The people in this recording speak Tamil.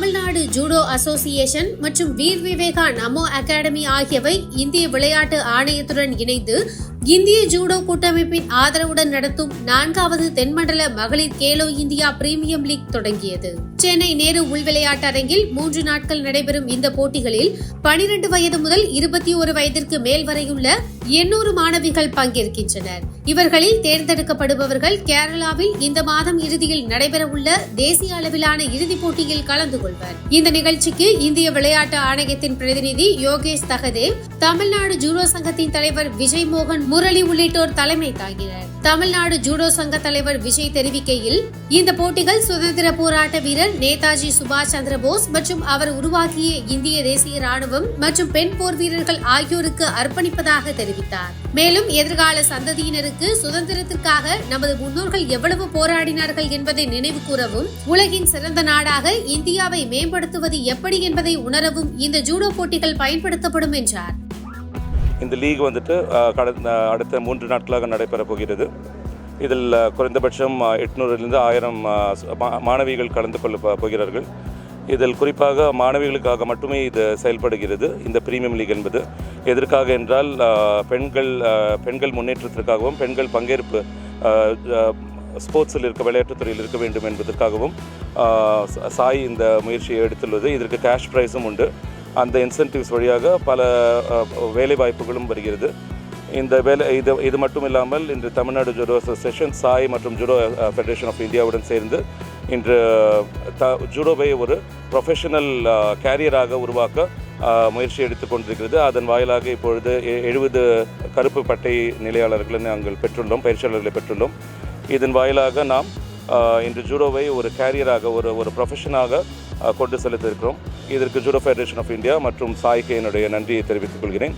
தமிழ்நாடு ஜூடோ அசோசியேஷன் மற்றும் வீர் விவேகா நமோ அகாடமி ஆகியவை இந்திய விளையாட்டு ஆணையத்துடன் இணைந்து இந்திய ஜூடோ கூட்டமைப்பின் ஆதரவுடன் நடத்தும் நான்காவது தென்மண்டல மகளிர் கேலோ இந்தியா பிரீமியம் லீக் தொடங்கியது. சென்னை நேரு உள் விளையாட்டு அரங்கில் மூன்று நாட்கள் நடைபெறும் இந்த போட்டிகளில் பனிரெண்டு வயது முதல் இருபத்தி ஒரு வயதிற்கு மேல் வரையுள்ள எண்ணூறு மாணவிகள் பங்கேற்கின்றனர். இவர்களில் தேர்ந்தெடுக்கப்படுபவர்கள் கேரளாவில் இந்த மாதம் இறுதியில் நடைபெறவுள்ள தேசிய அளவிலான இறுதிப் போட்டியில் கலந்து கொள்வர். இந்த நிகழ்ச்சிக்கு இந்திய விளையாட்டு ஆணையத்தின் பிரதிநிதி யோகேஷ் தகதேவ் தமிழ்நாடு ஜூடோ சங்கத்தின் தலைவர் விஜய் மோகன் முரளி உள்ளிட்டோர் தலைமை தாங்கினர். தமிழ்நாடு ஜூடோ சங்க தலைவர் விஜய் தெரிவிக்கையில் இந்த போட்டிகள் சுதந்திர போராட்ட வீரர் நேதாஜி சுபாஷ் சந்திர போஸ் மற்றும் அவர் உருவாக்கிய இந்திய தேசிய ராணுவம் மற்றும் பெண் போர் வீரர்கள் ஆகியோருக்கு அர்ப்பணிப்பதாக தெரிவித்தார். மேலும் எதிர்கால சந்ததியினருக்கு சுதந்திரத்திற்காக நமது முன்னோர்கள் எவ்வளவு போராடினார்கள் என்பதை நினைவு கூறவும் உலகின் சிறந்த நாடாக இந்தியாவை மேம்படுத்துவது எப்படி என்பதை உணரவும் இந்த ஜூடோ போட்டிகள் பயன்படுத்தப்படும் என்றார். இந்த லீக் வந்துட்டு கடந்த அடுத்த மூன்று நாட்களாக நடைபெறப் போகிறது. இதில் குறைந்தபட்சம் எட்நூறுலேருந்து ஆயிரம் மா- மாணவிகள் கலந்து கொள்ள போகிறார்கள். இதில் குறிப்பாக மாணவிகளுக்காக மட்டுமே இது செயல்படுகிறது. இந்த பிரீமியம் லீக் என்பது. எதற்காக என்றால் பெண்கள் பெண்கள் முன்னேற்றத்திற்காகவும் பெண்கள் பங்கேற்பு ஸ்போர்ட்ஸில் இருக்க விளையாட்டுத் துறையில் இருக்க வேண்டும் என்பதற்காகவும் சாய் இந்த முயற்சியை எடுத்துள்ளது. இதற்கு கேஷ் ப்ரைஸும் உண்டு. அந்த இன்சென்டிவ்ஸ் வழியாக பல வேலைவாய்ப்புகளும் வேலை வாய்ப்புகளும் வருகிறது. இந்த வேலை இது இது மட்டும் இல்லாமல் இன்று தமிழ்நாடு ஜூடோ அசோசியேஷன் சாய் மற்றும் ஜூடோ ஃபெடரேஷன் ஆஃப் இந்தியாவுடன் சேர்ந்து இன்று த ஜூடோவை ஒரு ப்ரொஃபஷனல் கேரியராக உருவாக்க முயற்சி எடுத்துக்கொண்டிருக்கிறது அதன் வாயிலாக இப்பொழுது எ- எழுபது கருப்பு பட்டை நிலையாளர்களை நாங்கள் பெற்றுள்ளோம் பயிற்சியாளர்களை பெற்றுள்ளோம். இதன் வாயிலாக நாம் இன்று ஜூடோவை ஒரு கேரியராக ஒரு ஒரு ப்ரொஃபஷனாக கொண்டு செலுத்தியிருக்கிறோம். இதற்கு ஜூடோ ஃபெடரேஷன் ஆஃப் இந்தியா மற்றும் சாய்க்கு என்னுடைய நன்றியை தெரிவித்துக் கொள்கிறேன்.